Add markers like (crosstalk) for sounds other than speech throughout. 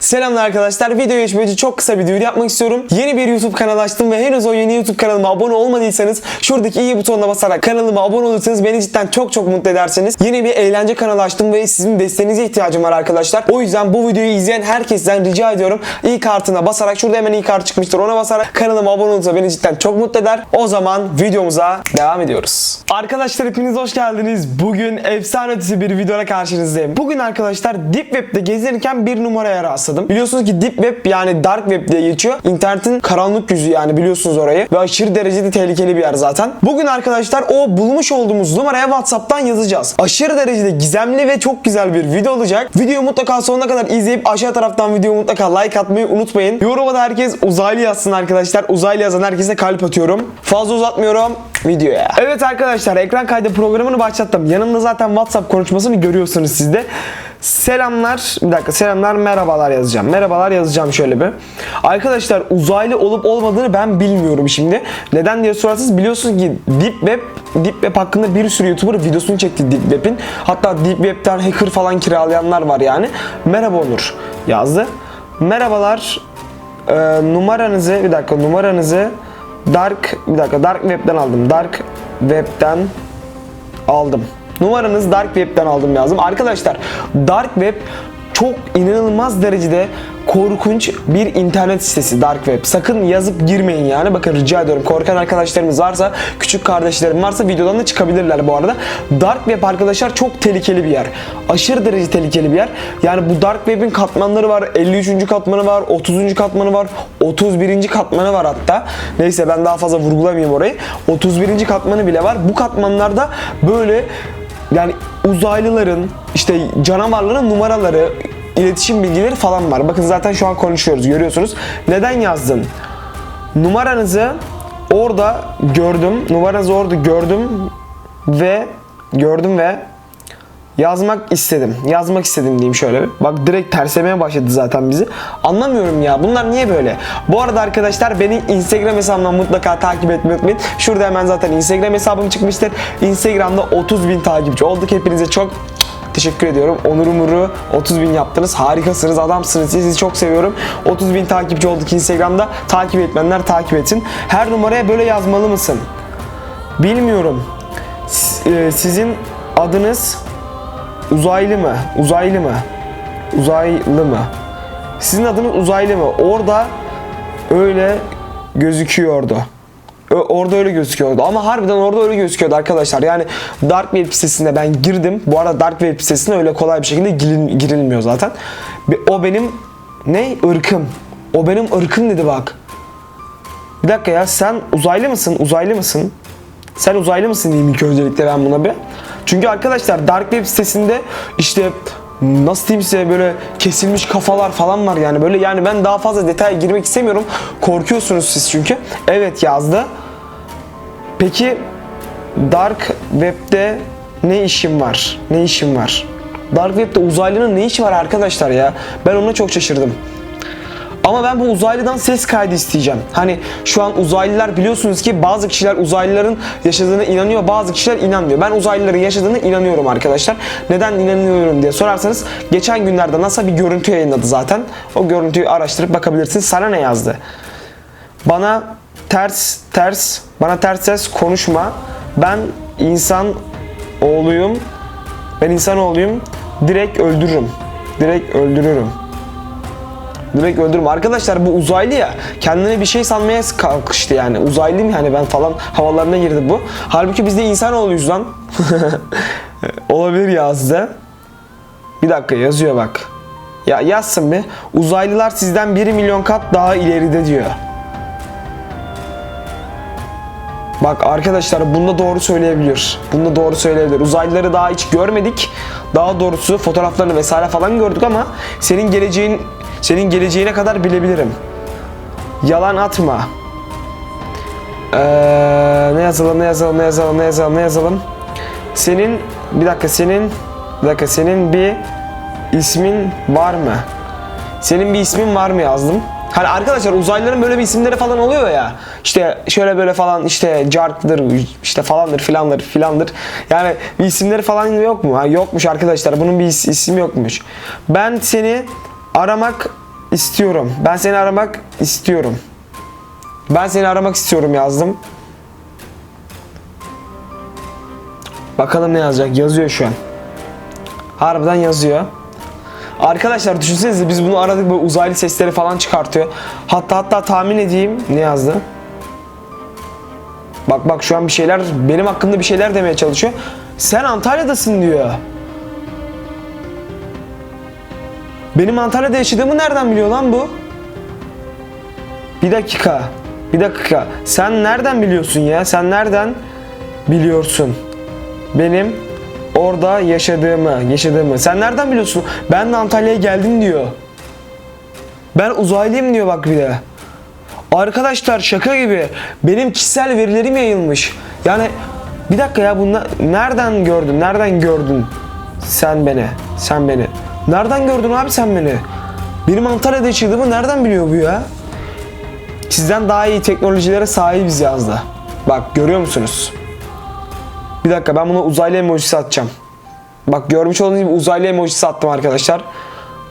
Selamlar arkadaşlar. Video geçmeden önce çok kısa bir duyuru yapmak istiyorum. Yeni bir YouTube kanalı açtım ve henüz o yeni YouTube kanalıma abone olmadıysanız şuradaki iyi butonuna basarak kanalıma abone olursanız beni cidden çok çok mutlu ederseniz. Yeni bir eğlence kanalı açtım ve sizin desteğinize ihtiyacım var arkadaşlar. O yüzden bu videoyu izleyen herkesten rica ediyorum. İyi kartına basarak şurada hemen iyi kart çıkmıştır ona basarak kanalıma abone olursa beni cidden çok mutlu eder. O zaman videomuza devam ediyoruz. Arkadaşlar hepiniz hoş geldiniz. Bugün efsane ötesi bir videoda karşınızdayım. Bugün arkadaşlar Deep Web'de gezerken bir numaraya rastladım. Biliyorsunuz ki Deep Web yani Dark Web diye geçiyor. İnternetin karanlık yüzü yani biliyorsunuz orayı. Ve aşırı derecede tehlikeli bir yer zaten. Bugün arkadaşlar o bulmuş olduğumuz numaraya WhatsApp'tan yazacağız. Aşırı derecede gizemli ve çok güzel bir video olacak. Videoyu mutlaka sonuna kadar izleyip aşağı taraftan videoyu mutlaka like atmayı unutmayın. Yoruma da herkes uzaylı yazsın arkadaşlar. Uzaylı yazan herkese kalp atıyorum. Fazla uzatmıyorum videoya. Evet arkadaşlar ekran kaydı programını başlattım. Yanımda zaten WhatsApp konuşmasını görüyorsunuz siz de. Selamlar. Bir dakika selamlar merhabalar yazacağım. Merhabalar yazacağım şöyle bir. Arkadaşlar uzaylı olup olmadığını ben bilmiyorum şimdi. Neden diye sorarsanız biliyorsunuz ki Deep Web Deep Web hakkında bir sürü YouTuber videosunu çekti Deep Web'in. Hatta Deep Web'ten hacker falan kiralayanlar var yani. Merhaba Onur yazdı. Merhabalar. Ee, numaranızı bir dakika numaranızı Dark bir dakika Dark Web'den aldım. Dark Web'den aldım. Numaranız Dark Web'den aldım yazdım. Arkadaşlar Dark Web çok inanılmaz derecede korkunç bir internet sitesi Dark Web. Sakın yazıp girmeyin yani. Bakın rica ediyorum. Korkan arkadaşlarımız varsa, küçük kardeşlerim varsa videodan da çıkabilirler bu arada. Dark Web arkadaşlar çok tehlikeli bir yer. Aşırı derece tehlikeli bir yer. Yani bu Dark Web'in katmanları var. 53. katmanı var, 30. katmanı var, 31. katmanı var hatta. Neyse ben daha fazla vurgulamayayım orayı. 31. katmanı bile var. Bu katmanlarda böyle yani uzaylıların işte canavarların numaraları, iletişim bilgileri falan var. Bakın zaten şu an konuşuyoruz görüyorsunuz. Neden yazdın? Numaranızı orada gördüm. Numaranızı orada gördüm ve gördüm ve yazmak istedim. Yazmak istedim diyeyim şöyle. Bak direkt terslemeye başladı zaten bizi. Anlamıyorum ya. Bunlar niye böyle? Bu arada arkadaşlar beni Instagram hesabımdan mutlaka takip etmeyi unutmayın. Şurada hemen zaten Instagram hesabım çıkmıştır. Instagram'da 30 bin takipçi olduk. Hepinize çok Teşekkür ediyorum. Onur Umur'u 30 bin yaptınız. Harikasınız, adamsınız. Sizi çok seviyorum. 30 bin takipçi olduk Instagram'da. Takip etmenler takip etsin. Her numaraya böyle yazmalı mısın? Bilmiyorum. E, Sizin adınız uzaylı mı? Uzaylı mı? Uzaylı mı? Sizin adınız uzaylı mı? Orada öyle gözüküyordu. Orada öyle gözüküyordu ama harbiden orada öyle gözüküyordu arkadaşlar. Yani Dark Web sitesine ben girdim. Bu arada Dark Web sitesine öyle kolay bir şekilde girilmiyor zaten. O benim ne? ırkım. O benim ırkım dedi bak. Bir dakika ya sen uzaylı mısın? Uzaylı mısın? Sen uzaylı mısın diyeyim ilk öncelikle ben buna bir. Çünkü arkadaşlar Dark Web sitesinde işte nasıl diyeyim size böyle kesilmiş kafalar falan var yani böyle yani ben daha fazla detaya girmek istemiyorum. Korkuyorsunuz siz çünkü. Evet yazdı. Peki Dark Web'de ne işim var? Ne işim var? Dark Web'de uzaylının ne işi var arkadaşlar ya? Ben ona çok şaşırdım. Ama ben bu uzaylıdan ses kaydı isteyeceğim. Hani şu an uzaylılar biliyorsunuz ki bazı kişiler uzaylıların yaşadığına inanıyor, bazı kişiler inanmıyor. Ben uzaylıların yaşadığına inanıyorum arkadaşlar. Neden inanıyorum diye sorarsanız geçen günlerde NASA bir görüntü yayınladı zaten. O görüntüyü araştırıp bakabilirsiniz. Sana ne yazdı? Bana ters ters, bana ters ters konuşma. Ben insan oğluyum. Ben insan oğluyum. Direkt öldürürüm. Direkt öldürürüm. Direkt öldürürüm. Arkadaşlar bu uzaylı ya kendine bir şey sanmaya kalkıştı yani. Uzaylıyım yani ben falan havalarına girdi bu. Halbuki biz de insanoğluyuz lan. (laughs) Olabilir ya size. Bir dakika yazıyor bak. Ya yazsın bir. Uzaylılar sizden 1 milyon kat daha ileride diyor. Bak arkadaşlar bunda doğru söyleyebilir. Bunda doğru söyleyebilir. Uzaylıları daha hiç görmedik. Daha doğrusu fotoğraflarını vesaire falan gördük ama senin geleceğin senin geleceğine kadar bilebilirim. Yalan atma. Ee, ne yazalım ne yazalım ne yazalım ne yazalım ne yazalım. Senin bir dakika senin bir dakika senin bir ismin var mı? Senin bir ismin var mı yazdım. Hani arkadaşlar uzaylıların böyle bir isimleri falan oluyor ya. İşte şöyle böyle falan işte Jark'dır işte falandır filandır filandır. Yani bir isimleri falan yok mu? Ha, yokmuş arkadaşlar. Bunun bir is- ismi yokmuş. Ben seni aramak istiyorum. Ben seni aramak istiyorum. Ben seni aramak istiyorum yazdım. Bakalım ne yazacak. Yazıyor şu an. Harbiden yazıyor. Arkadaşlar düşünsenize biz bunu aradık böyle uzaylı sesleri falan çıkartıyor. Hatta hatta tahmin edeyim ne yazdı? Bak bak şu an bir şeyler benim hakkımda bir şeyler demeye çalışıyor. Sen Antalya'dasın diyor. Benim Antalya'da yaşadığımı nereden biliyor lan bu? Bir dakika. Bir dakika. Sen nereden biliyorsun ya? Sen nereden biliyorsun? Benim orada yaşadığımı, yaşadığımı. Sen nereden biliyorsun? Ben de Antalya'ya geldim diyor. Ben uzaylıyım diyor bak bir de. Arkadaşlar şaka gibi. Benim kişisel verilerim yayılmış. Yani bir dakika ya bunu nereden gördün? Nereden gördün? Sen beni. Sen beni. Nereden gördün abi sen beni? Benim Antalya'da yaşadığımı nereden biliyor bu ya? Sizden daha iyi teknolojilere sahibiz yazdı. Bak görüyor musunuz? Bir dakika ben buna uzaylı emojisi atacağım. Bak görmüş olduğunuz gibi uzaylı emojisi attım arkadaşlar.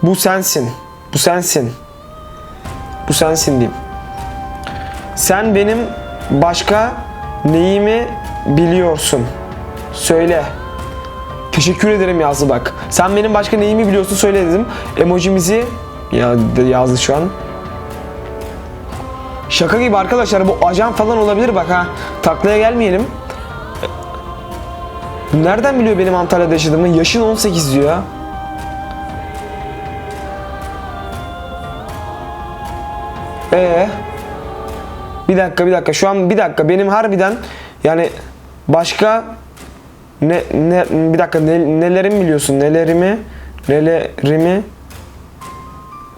Bu sensin. Bu sensin. Bu sensin diyeyim. Sen benim başka neyimi biliyorsun? Söyle. Teşekkür ederim yazdı bak. Sen benim başka neyimi biliyorsun söyle dedim. Emojimizi ya yazdı şu an. Şaka gibi arkadaşlar bu ajan falan olabilir bak ha. Taklaya gelmeyelim. Nereden biliyor benim Antalya'da yaşadığımı? Yaşın 18 diyor. Ee, bir dakika bir dakika şu an bir dakika benim harbiden yani başka ne ne bir dakika ne, nelerimi biliyorsun nelerimi nelerimi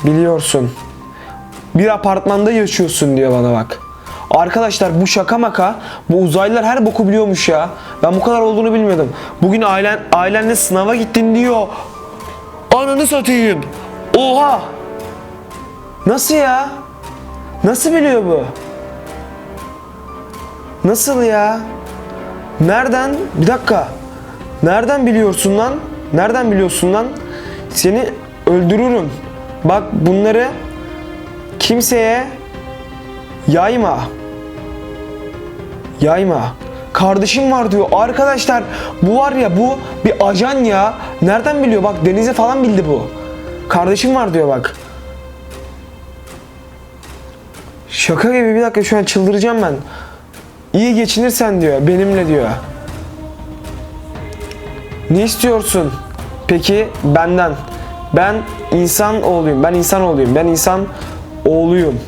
biliyorsun bir apartmanda yaşıyorsun diyor bana bak. Arkadaşlar bu şaka maka bu uzaylılar her boku biliyormuş ya. Ben bu kadar olduğunu bilmiyordum. Bugün ailen ailenle sınava gittin diyor. Ananı satayım. Oha. Nasıl ya? Nasıl biliyor bu? Nasıl ya? Nereden? Bir dakika. Nereden biliyorsun lan? Nereden biliyorsun lan? Seni öldürürüm. Bak bunları kimseye yayma. Yayma. Kardeşim var diyor. Arkadaşlar bu var ya bu bir ajan ya. Nereden biliyor? Bak Deniz'e falan bildi bu. Kardeşim var diyor bak. Şaka gibi bir dakika şu an çıldıracağım ben. İyi geçinirsen diyor benimle diyor. Ne istiyorsun? Peki benden. Ben insan oğluyum. Ben insan oğluyum. Ben insan oğluyum.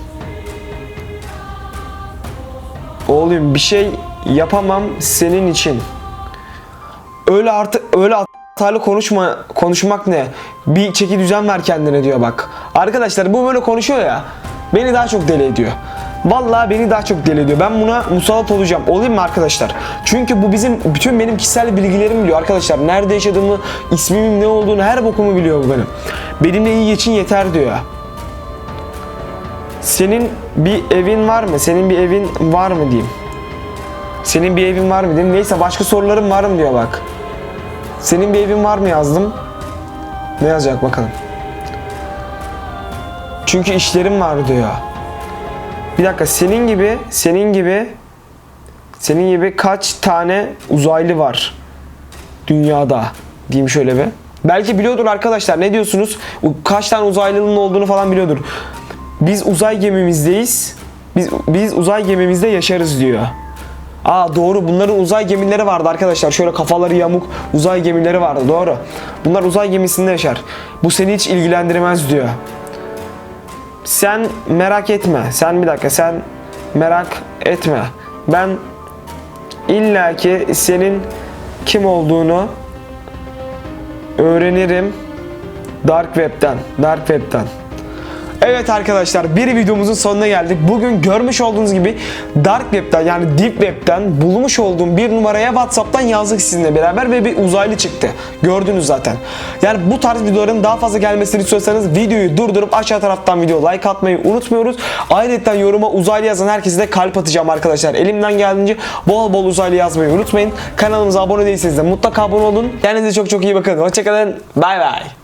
Oğlum bir şey yapamam senin için. Öyle artık öyle hatalı konuşma konuşmak ne? Bir çeki düzen ver kendine diyor bak. Arkadaşlar bu böyle konuşuyor ya. Beni daha çok deli ediyor. Vallahi beni daha çok deli ediyor. Ben buna musallat olacağım. Olayım mı arkadaşlar? Çünkü bu bizim bütün benim kişisel bilgilerimi biliyor arkadaşlar. Nerede yaşadığımı, ismimin ne olduğunu, her bokumu biliyor bu benim. Benimle iyi geçin yeter diyor. Senin bir evin var mı? Senin bir evin var mı diyeyim. Senin bir evin var mı diyeyim. Neyse başka sorularım var mı diyor bak. Senin bir evin var mı yazdım. Ne yazacak bakalım. Çünkü işlerim var diyor. Bir dakika senin gibi senin gibi senin gibi kaç tane uzaylı var dünyada diyeyim şöyle bir. Belki biliyordur arkadaşlar ne diyorsunuz? Kaç tane uzaylının olduğunu falan biliyordur. Biz uzay gemimizdeyiz. Biz biz uzay gemimizde yaşarız diyor. Aa doğru bunların uzay gemileri vardı arkadaşlar. Şöyle kafaları yamuk uzay gemileri vardı doğru. Bunlar uzay gemisinde yaşar. Bu seni hiç ilgilendirmez diyor. Sen merak etme. Sen bir dakika sen merak etme. Ben illaki senin kim olduğunu öğrenirim Dark Web'den. Dark Web'den. Evet arkadaşlar bir videomuzun sonuna geldik. Bugün görmüş olduğunuz gibi Dark Web'den yani Deep Web'den bulmuş olduğum bir numaraya Whatsapp'tan yazdık sizinle beraber ve bir uzaylı çıktı. Gördünüz zaten. Yani bu tarz videoların daha fazla gelmesini istiyorsanız videoyu durdurup aşağı taraftan video like atmayı unutmuyoruz. Ayrıca yoruma uzaylı yazan herkese de kalp atacağım arkadaşlar. Elimden geldiğince bol bol uzaylı yazmayı unutmayın. Kanalımıza abone değilseniz de mutlaka abone olun. Kendinize çok çok iyi bakın. Hoşçakalın. Bay bay.